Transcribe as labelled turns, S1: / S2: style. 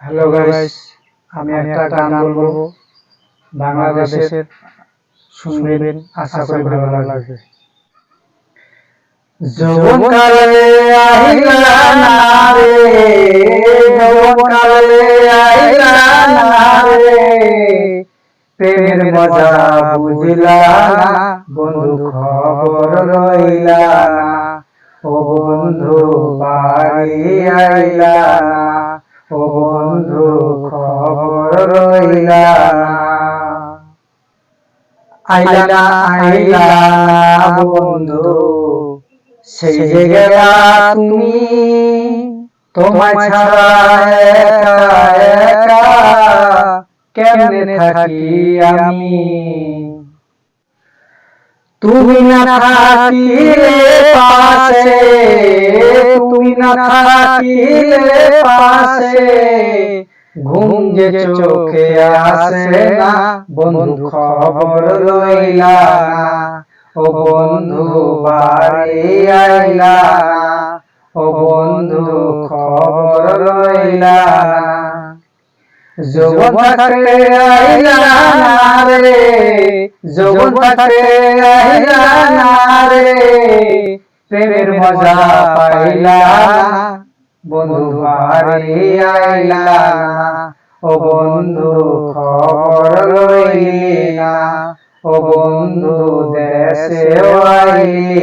S1: Hello guys আমি একটা গান বলব। বাংলাদেশের শুনবেন আশা করি ভালো লাগবে। যৌবন কালে আহিলা না রে যৌবন কালে আহিলা না রে প্রেমের মজা বুঝিলা বন্ধু খবর রইলা ও বন্ধু বাড়ি আইলা বন্ধু খবর রইলা। আইলা আইলা বন্ধু, সেই যে গেলা তুমি, তোমায় ছাড়া একা, কেমনে থাকি আমি? তুমি না থাকিলে পাশে, তুমি না থাকিলে পাশে। ঘুম যে চোখে আসে না, বন্ধু খবর লইলা ও বন্ধু, বাড়ি আইলা ও বন্ধু, খবর লইলা যৌবন থাকতে আইলা রে। যৌবন থাকতে প্রেমের মজা পাইলা বন্ধু বাড়ি আইলা ও বন্ধু খবর লইলি ও বন্ধু দেশে আইলি